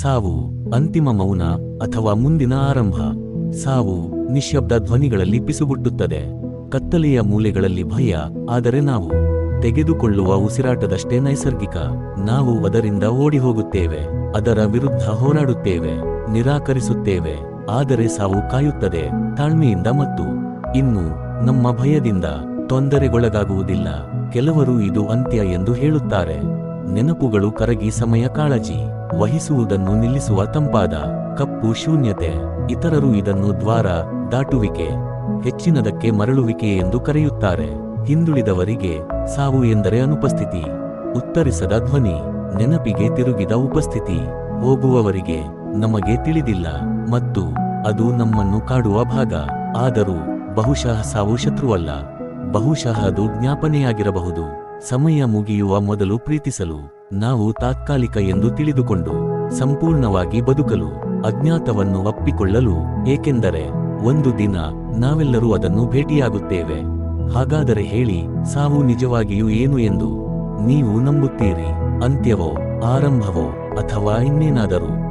ಸಾವು ಅಂತಿಮ ಮೌನ ಅಥವಾ ಮುಂದಿನ ಆರಂಭ. ಸಾವು ನಿಶಬ್ದ ಧ್ವನಿಗಳಲ್ಲಿ ಪಿಸುಗುಟ್ಟುತ್ತದೆ. ಕತ್ತಲೆಯ ಮೂಲೆಗಳಲ್ಲಿ ಭಯ, ಆದರೆ ನಾವು ತೆಗೆದುಕೊಳ್ಳುವ ಉಸಿರಾಟದಷ್ಟೇ ನೈಸರ್ಗಿಕ. ನಾವು ಅದರಿಂದ ಓಡಿ ಹೋಗುತ್ತೇವೆ ಅದರ ವಿರುದ್ಧ ಹೋರಾಡುತ್ತೇವೆ, ನಿರಾಕರಿಸುತ್ತೇವೆ, ಆದರೆ ಸಾವು ಕಾಯುತ್ತದೆ, ತಾಳ್ಮೆಯಿಂದ ಮತ್ತು ಇನ್ನು ನಮ್ಮ ಭಯದಿಂದ ತೊಂದರೆಗೊಳಗಾಗುವುದಿಲ್ಲ. ಕೆಲವರು ಇದು ಅಂತ್ಯ ಎಂದು ಹೇಳುತ್ತಾರೆ. ನೆನಪುಗಳು ಕರಗಿ ಸಮಯ ಕಾಳಜಿ ವಹಿಸುವುದನ್ನು ನಿಲ್ಲಿಸುವ ತಂಪಾದ ಕಪ್ಪು ಶೂನ್ಯತೆ. ಇತರರು ಇದನ್ನು ದ್ವಾರ ದಾಟುವಿಕೆ, ಹೆಚ್ಚಿನದಕ್ಕೆ ಮರಳುವಿಕೆ ಎಂದು ಕರೆಯುತ್ತಾರೆ. ಹಿಂದುಳಿದವರಿಗೆ ಸಾವು ಎಂದರೆ ಅನುಪಸ್ಥಿತಿ. ಉತ್ತರಿಸದ ಧ್ವನಿ, ನೆನಪಿಗೆ ತಿರುಗಿದ ಉಪಸ್ಥಿತಿ. ಹೋಗುವವರಿಗೆ ನಮಗೆ ತಿಳಿದಿಲ್ಲ ಮತ್ತು ಅದು ನಮ್ಮನ್ನು ಕಾಡುವ ಭಾಗ. ಆದರೂ ಬಹುಶಃ ಸಾವು ಶತ್ರುವಲ್ಲ. ಬಹುಶಃ ಅದು ಜ್ಞಾಪನೆಯಾಗಿರಬಹುದು ಸಮಯ ಮುಗಿಯುವ ಮೊದಲು ಪ್ರೀತಿಸಲು, ನಾವು ತಾತ್ಕಾಲಿಕ ಎಂದು ತಿಳಿದುಕೊಂಡು, ಸಂಪೂರ್ಣವಾಗಿ ಬದುಕಲು, ಅಜ್ಞಾತವನ್ನು ಒಪ್ಪಿಕೊಳ್ಳಲು, ಏಕೆಂದರೆ, ಒಂದು ದಿನ ನಾವೆಲ್ಲರೂ ಅದನ್ನು ಭೇಟಿಯಾಗುತ್ತೇವೆ. ಹಾಗಾದರೆ ಹೇಳಿ, ಸಾವು ನಿಜವಾಗಿಯೂ ಏನು ಎಂದು? ನೀವು ನಂಬುತ್ತೀರಿ, ಅಂತ್ಯವೋ, ಆರಂಭವೋ, ಅಥವಾ ಇನ್ನೇನಾದರೂ?